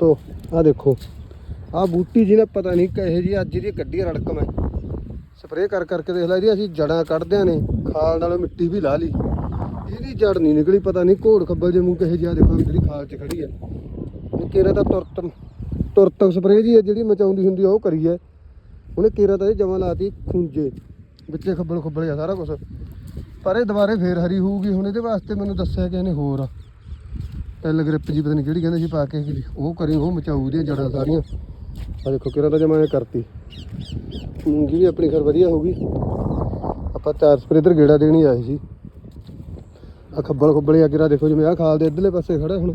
ਤੋ ਆ ਦੇਖੋ। ਆ ਬੂਟੀ ਜਿਹਨੇ ਪਤਾ ਨਹੀਂ ਕਹੇ ਜੀ ਅੱਜ ਇਹਦੀ ਕੱਢੀ ਰੜਕਮ ਹੈ ਸਪਰੇਅ ਕਰ ਕਰਕੇ ਦੇਖ ਲੈ ਜੀ ਅਸੀਂ ਜੜਾਂ ਕੱਢਦਿਆਂ ਨੇ, ਖਾਲ ਨਾਲੋਂ ਮਿੱਟੀ ਵੀ ਲਾ ਲਈ। ਇਹਦੀ ਜੜ ਨਹੀਂ ਨਿਕਲੀ, ਪਤਾ ਨਹੀਂ ਘੋੜ ਖੱਬਲ ਜੇ ਮੂੰਹ ਕਹੇ ਜੀ ਆ, ਦੇਖੋ ਜਿਹੜੀ ਖਾਲ 'ਚ ਖੜੀ ਹੈ ਇਹ ਕੇਰਾ ਤਾਂ ਤੁਰਤ ਤੁਰਤ ਸਪਰੇਅ ਜੀ ਹੈ ਜਿਹੜੀ ਮਚਾਉਂਦੀ ਹੁੰਦੀ ਆ, ਉਹ ਕਰੀ ਹੈ ਉਹਨੇ ਕੇਰਾ ਤਾਂ ਇਹ ਜਮਾ ਲਾਤੀ ਖੁੰਝੇ ਵਿੱਚੇ ਖੱਬਲ ਖੱਬਲ ਆ ਸਾਰਾ ਕੁਝ ਪਰ ਇਹ ਦੁਬਾਰੇ ਫੇਰ ਹਰੀ ਹੋਊਗੀ, ਹੁਣ ਇਹਦੇ ਵਾਸਤੇ ਮੈਨੂੰ ਦੱਸਿਆ ਕਿ ਇਹਨੇ ਹੋਰ ਆ। ਟੈਲ ਗ੍ਰਿਪ ਜੀ ਪਤਾ ਨਹੀਂ ਕਿਹੜੀ ਕਹਿੰਦੇ ਸੀ ਪਾ ਕੇ ਉਹ ਕਰੀ, ਉਹ ਮਚਾਊ ਦੀਆਂ ਜੜਾਂ ਸਾਰੀਆਂ। ਆ ਦੇਖੋ ਕਿਰਾਂ ਤਾਂ ਜਮਾ ਕਰਤੀ। ਮੂੰਗੀ ਵੀ ਆਪਣੀ ਖਰ ਵਧੀਆ ਹੋ ਗਈ। ਆਪਾਂ ਚਾਰ ਸਪਰੇ ਇਧਰ ਗੇੜਾ ਦੇਣੀ ਆਏ ਸੀ। ਆ ਖੱਬਲ ਖੱਬਲ ਆ ਦੇਖੋ ਜਿਵੇਂ ਆ ਖਾਲ ਦੇ ਇਧਰਲੇ ਪਾਸੇ ਖੜਾ ਹੁਣ।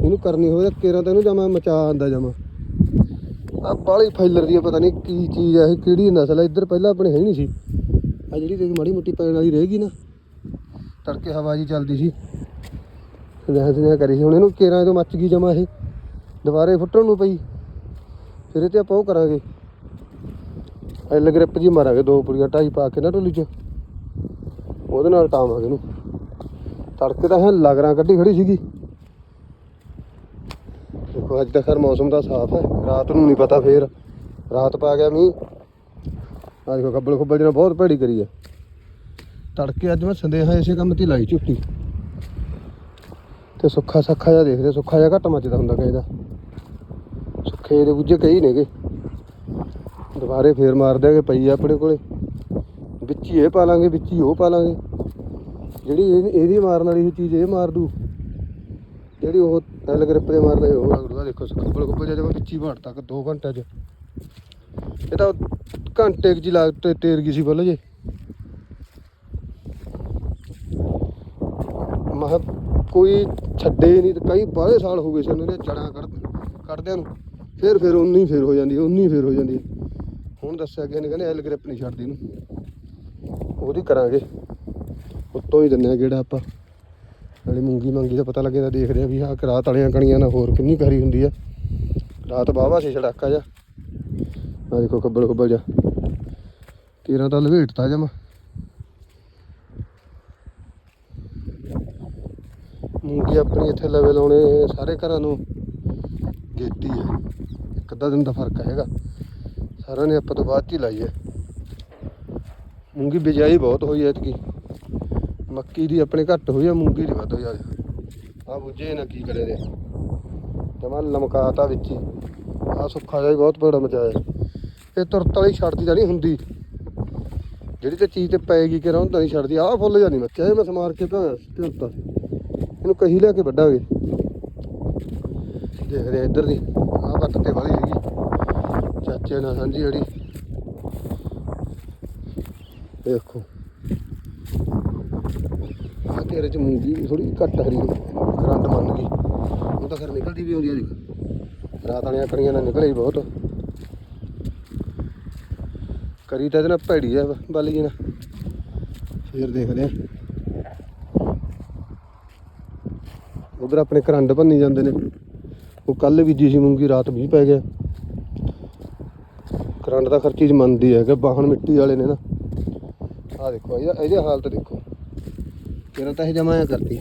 ਇਹਨੂੰ ਕਰਨੀ ਹੋਵੇ ਤਾਂ ਕਿਰਾਂ ਤਾਂ ਇਹਨੂੰ ਜਮਾ ਮਚਾ ਆਂਦਾ ਜਮਾ। ਆ ਬਾਲੀ ਫਾਈਲਰ ਦੀ ਪਤਾ ਨਹੀਂ ਕੀ ਚੀਜ਼ ਆ ਇਹ, ਕਿਹੜੀ ਨਸਲ ਆ, ਇੱਧਰ ਪਹਿਲਾਂ ਆਪਣੇ ਹੈ ਹੀ ਨਹੀਂ ਸੀ। ਆ ਜਿਹੜੀ ਦੇਖ ਮਾੜੀ ਮੋਟੀ ਪੈਣ ਵਾਲੀ ਰਹੇਗੀ ਨਾ, ਤੜਕੇ ਹਵਾ ਜੀ ਚੱਲਦੀ ਸੀ। ਰਹਿ ਸੁਨੇਹਾ ਕਰੀ ਸੀ। ਹੁਣ ਇਹਨੂੰ ਕੇਰਾਂ ਤੋਂ ਮੱਚ ਗਈ ਜਮਾ ਇਹ। ਦੁਬਾਰੇ ਫੁੱਟਣ ਨੂੰ ਪਈ। ਫਿਰ ਇਹ ਤੇ ਆਪਾਂ ਉਹ ਕਰਾਂਗੇ। ਐਲ ਗ੍ਰਿਪ ਜੀ ਮਾਰਾਂਗੇ, ਦੋ ਪੁੜੀਆਂ ਢਾਈ ਪਾ ਕੇ ਨਾ ਢੋਲੀ ਚ। ਉਹਦੇ ਨਾਲ ਟਾਵਾਂਗੇ ਇਹਨੂੰ। ਤੜਕੇ ਤਾਂ ਹੈ ਲਗਰਾਂ ਕੱਢੀ ਖੜੀ ਸੀਗੀ। ਦੇਖੋ, ਅੱਜ ਤਾਂ ਖੈਰ ਮੌਸਮ ਦਾ ਸਾਫ਼ ਹੈ। ਰਾਤ ਨੂੰ ਨਹੀਂ ਪਤਾ ਫੇਰ। ਰਾਤ ਪਾ ਗਿਆ ਮੀਂਹ। ਆ ਦੇਖੋ ਕੱਬਲ ਖੁੱਬਲ ਜਿਹਨੇ ਬਹੁਤ ਭੈੜੀ ਕਰੀ ਹੈ ਤੜਕੇ ਅੱਜ ਮੈਂ ਸੰਦੇਹਾ ਇਸੇ ਕੰਮ ਤੇ ਲਾਈ ਝੁੱਟੀ। ਤੇ ਸੁੱਖਾ ਸੱਖਾ ਜਿਹਾ ਦੇਖਦੇ, ਸੁੱਖਾ ਜਿਹਾ ਘੱਟ ਮੱਚਦਾ ਹੁੰਦਾ ਕਿਸੇ ਦਾ। ਸੁੱਖੇ ਦੇ ਬੁੱਝੇ ਕਈ ਨੇਗੇ। ਦੁਬਾਰੇ ਫੇਰ ਮਾਰ ਦਿਆਂਗੇ ਪਈ ਆ ਆਪਣੇ ਕੋਲੇ। ਵਿੱਚ ਹੀ ਇਹ ਪਾ ਲਾਂਗੇ, ਵਿੱਚ ਹੀ ਉਹ ਪਾ ਲਾਂਗੇ। ਜਿਹੜੀ ਇਹ- ਇਹਦੀ ਮਾਰਨ ਵਾਲੀ ਚੀਜ਼ ਇਹ ਮਾਰ ਦੂ। ਜਿਹੜੀ ਉਹ ਟੈਲ ਗ੍ਰਿਪ ਦੇ ਮਾਰਦਾ ਉਹ ਰਗੜੂਗਾ ਦੇਖੋ ਖੱਬਲ ਖੱਬਲ ਜਿਹਾ ਜਮਾ ਵਿੱਚ ਹੀ ਵੜ ਤੱਕ 2 ਘੰਟੇ ਚ। ਇਹ ਤਾਂ ਘੰਟੇ ਜੀ ਲੱਗ ਤੇ ਤੇਰ ਗਈ ਸੀ ਬੋਲੋ ਜੇ। ਮਹ ਕੋਈ ਛੱਡੇ ਨਹੀਂ ਕਈ ਬਾਹਲੇ ਸਾਲ ਹੋ ਗਏ ਸੀ ਉਹਨਾਂ ਦੇ ਜੜਾਂ ਕੱਢ ਕੱਢਦਿਆਂ ਨੂੰ। ਫਿਰ ਫਿਰ ਉਨੀ ਫਿਰ ਹੋ ਜਾਂਦੀ, ਉਨੀ ਫਿਰ ਹੋ ਜਾਂਦੀ। ਹੁਣ ਦੱਸਿਆ ਕਿ ਇਹਨੇ, ਕਹਿੰਦੇ ਐਲ ਗ੍ਰਿਪ ਨਹੀਂ ਛੱਡਦੀ ਇਹਨੂੰ। ਉਹਦੀ ਕਰਾਂਗੇ। ਉੱਤੋਂ ਹੀ ਦਿੰਨੇ ਆ ਕਿਹੜਾ ਆਪਾਂ। ਨਾਲੇ ਮੂੰਗੀ ਮੰਗੀ ਦਾ ਪਤਾ ਲੱਗੇਦਾ ਦੇਖਦੇ ਆ ਵੀ ਆਹ ਰਾਤ ਵਾਲੀਆਂ ਕਣੀਆਂ ਨਾਲ ਹੋਰ ਕਿੰਨੀ ਕਰੀ ਹੁੰਦੀ ਆ। ਰਾਤ ਬਾਵਾ ਸੀ ਛੜਾਕਾ ਜਾ ਆ ਦੇਖੋ ਕੱਬਲ ਕੱਬਲ ਜਾ ਤੇਰਾ ਤਾਂ ਲਵੇਟਤਾ ਜਮਾ। ਮੂੰਗੀ ਆਪਣੀ ਇੱਥੇ ਲਵੇ ਲਾਉਣੇ ਸਾਰੇ ਘਰਾਂ ਨੂੰ ਗੇਤੀ ਹੈ। ਇੱਕ ਅੱਧਾ ਦਿਨ ਦਾ ਫ਼ਰਕ ਹੈਗਾ। ਸਾਰਿਆਂ ਨੇ ਆਪਾਂ ਤੋਂ ਬਾਅਦ 'ਚ ਹੀ ਲਾਈ ਹੈ। ਮੂੰਗੀ ਬਿਜਾਈ ਬਹੁਤ ਹੋਈ ਐਤਕੀ। ਮੱਕੀ ਦੀ ਆਪਣੇ ਘੱਟ ਹੋਈ ਆ ਮੂੰਗੀ ਦੀ ਵੱਧ ਹੋਈ ਆ ਆ ਬੁੱਝੇ ਨਾ ਕੀ ਕਰੇ ਦੇ ਜਮਾ ਲਮਕਾਤਾ ਵਿੱਚ ਹੀ। ਆ ਸੁੱਖਾ ਜਿਹਾ ਹੀ ਬਹੁਤ ਬੜਾ ਮਚਾਇਆ ਇਹ ਤੁਰਤ ਵਾਲੀ ਛੱਡਦੀ ਤਾਂ ਨਹੀਂ ਹੁੰਦੀ। ਜਿਹੜੀ ਤੇ ਚੀਜ਼ ਤੇ ਪੈਗੀ ਕਿ ਰਹੁੰ ਤਾਂ ਨਹੀਂ ਛੱਡਦੀ। ਆਹ ਫੁੱਲ ਜਾਂ ਨਹੀਂ ਮੱਚਿਆ ਇਹ ਮੈਂ ਸਮਾਰ ਕੇ ਭਿਆ ਭਿਉਂਤਾ ਇਹਨੂੰ ਕਹੀ ਲੈ ਕੇ ਵੱਢਾਂਗੇ ਦੇਖਦੇ ਆ ਇੱਧਰ ਦੀ, ਆਹ ਵੱਟ ਤੇ ਵਾਲੀ ਸੀਗੀ ਚਾਚੇ ਨਾਲ ਸਾਂਝੀ ਜਿਹੜੀ। ਦੇਖੋ। ਆ ਤੇਰੇ ਚ ਮੂੰਗੀ ਥੋੜੀ ਘੱਟ ਹਰੀ ਕਰੰਟ ਮੰਨ ਗਈ। ਉਹ ਤਾਂ ਫਿਰ ਨਿਕਲਦੀ ਵੀ ਹੁੰਦੀ ਆ ਜੀ ਰਾਤ ਵਾਲੀਆਂ ਕਣੀਆਂ ਨਾਲ ਨਿਕਲੇ ਹੀ ਬਹੁਤ। ਕਰੀ ਤਾਂ ਇਹਦੇ ਨਾਲ ਭੈੜੀ ਆ, ਬਾਲੀ ਜੀ ਨਾਲ। ਫੇਰ ਦੇਖਦੇ ਆ। ਉਧਰ ਆਪਣੇ ਕਰੰਡ ਭੰਨੀ ਜਾਂਦੇ ਨੇ। ਉਹ ਕੱਲ ਬੀਜੀ ਸੀ ਮੂੰਗੀ, ਰਾਤ ਵੀ ਪੈ ਗਿਆ। ਕਰੰਟ ਦਾ ਖਰਚੀ ਚ ਮੰਨਦੀ ਹੈ ਕਿ ਬਾਹਣ ਮਿੱਟੀ ਵਾਲੇ ਨੇ ਨਾ। ਆ ਦੇਖੋ, ਇਹਦਾ ਇਹਦੀ ਹਾਲਤ ਦੇਖੋ। ਕਿਰਨ ਤਾਂ ਇਹ ਜਮਾਇਆ ਕਰਦੀ।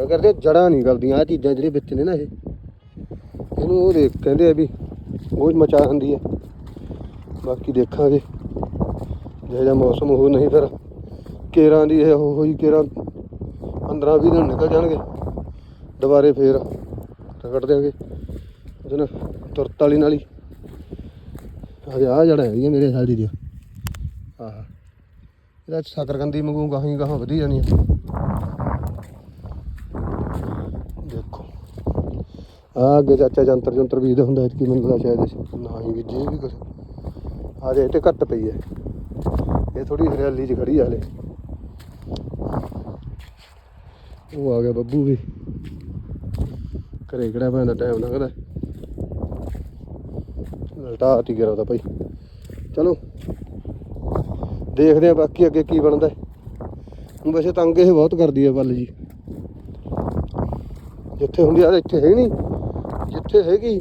ਉਹ ਕਰਦੇ ਜੜਾਂ ਨਹੀਂ ਗਲਦੀਆਂ। ਆ ਚੀਜ਼ਾਂ ਜਿਹੜੇ ਵਿੱਚ ਨੇ ਨਾ ਇਹ। ਇਹਨੂੰ ਉਹ ਦੇਖ, ਕਹਿੰਦੇ ਆ ਵੀ ਉਹ ਮਚਾ ਹੁੰਦੀ ਹੈ। ਬਾਕੀ ਦੇਖਾਂਗੇ। ਜਿਹੋ ਜਿਹਾ ਮੌਸਮ ਹੋ ਨਹੀਂ ਫਿਰ ਕੇਰਾਂ ਦੀ ਇਹ ਉਹ ਹੋਈ, ਕੇਰਾਂ 15 20 ਦਿਨ ਨਿਕਲ ਜਾਣਗੇ। ਦੁਬਾਰੇ ਫੇਰ ਰਗੜ ਦਿਆਂਗੇ। ਉਹਦੇ ਨਾਲ ਤੁਰਤ ਵਾਲੀ ਨਾਲ। ਹੀ ਹਜੇ ਆ ਜੜਾ ਹੈਗੀ ਮੇਰੇ ਖਿਆਲ ਦੀ ਆਹ। ਇਹਦਾ ਸ਼ਕਰਕੰਦੀ ਮੰਗੂ ਗਾਹਾਂ ਗਾਹਾਂ ਵਧੀ ਜਾਣੀ ਦੇਖੋ। ਆ ਅੱਗੇ ਚਾਚਾ ਜੰਤਰ ਜੰਤਰ ਬੀਜਦਾ ਹੁੰਦਾ ਕਿ ਮੈਨੂੰ ਲੱਗਦਾ ਸ਼ਾਇਦ ਨਾ ਹੀ ਬੀਜੇ ਵੀ ਕੁਛ। ਹਜੇ ਜੇ ਤੇ ਘੱਟ ਪਈ ਹੈ। ਇਹ ਥੋੜੀ ਹਰਿਆਲੀ 'ਚ ਖੜੀ ਆ ਹਲੇ। ਉਹ ਆ ਗਿਆ ਬੱਬੂ ਵੀ। ਘਰੇ ਕਿਹੜਾ ਭੈਣ ਦਾ ਟਾਈਮ ਲੰਘਦਾ। ਲਟਾ ਤੀ ਗਿਆ ਉਹਦਾ ਭਾਈ। ਚਲੋ, ਦੇਖਦੇ ਆ ਬਾਕੀ ਅੱਗੇ ਕੀ ਬਣਦਾ। ਹੁਣ ਵੈਸੇ ਤੰਗ ਇਹ ਬਹੁਤ ਕਰਦੀ ਹੈ ਬੱਲ ਜੀ। ਜਿੱਥੇ ਹੁੰਦੀ ਆ, ਇੱਥੇ ਹੈ ਨਹੀਂ। ਜਿੱਥੇ ਹੈਗੀ,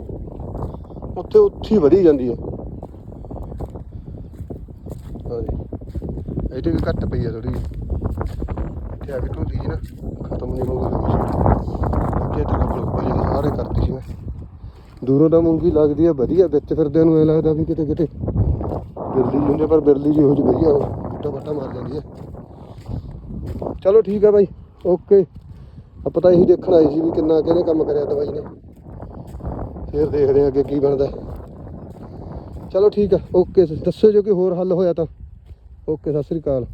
ਉੱਥੇ ਉੱਥੇ ਵਧੀ ਜਾਂਦੀ ਹੈ ਹਾਂਜੀ। ਇਹਦੇ ਵੀ ਘੱਟ ਪਈ ਆ ਥੋੜੀ ਇੱਥੇ ਆ ਕੇ ਢੋਲੀ ਜੀ ਨਾ, ਖਤਮ ਨਹੀਂ ਹੋਊਗਾ ਕੁਝ ਬਾਕੀ ਇਧਰ ਬਲੂਪਾ ਜਿਹੜੇ ਸਾਰੇ ਕਰਤੀ ਸੀ ਮੈਂ। ਦੂਰੋਂ ਤਾਂ ਮੂੰਗੀ ਲੱਗਦੀ ਆ, ਵਧੀਆ, ਵਿੱਚ ਫਿਰਦਿਆਂ ਨੂੰ ਐ ਲੱਗਦਾ ਵੀ ਕਿਤੇ ਕਿਤੇ। ਬਿਰਲੀ ਹੁੰਦੇ ਪਰ ਬਿਰਲੀ ਜੀ ਹੋ ਜੀ ਵਧੀਆ ਬੱਟਾ ਬੱਟਾ ਮਾਰ ਜਾਂਦੀ ਹੈ ਚਲੋ ਠੀਕ ਆ ਬਾਈ, ਓਕੇ। ਆਪਾਂ ਤਾਂ ਇਹੀ ਦੇਖਣ ਆਏ ਸੀ ਵੀ ਕਿੰਨਾ ਕਿਹਨੇ ਕੰਮ ਕਰਿਆ ਦਵਾਈ ਨੇ। ਫਿਰ ਦੇਖਦੇ ਆ ਅੱਗੇ ਕੀ ਬਣਦਾ। ਚਲੋ ਠੀਕ ਆ, ਓਕੇ, ਦੱਸੋ ਜੇ ਕੋਈ ਹੋਰ ਹੱਲ ਹੋਇਆ ਤਾਂ। ਓਕੇ, ਸਤਿ ਸ੍ਰੀ ਅਕਾਲ।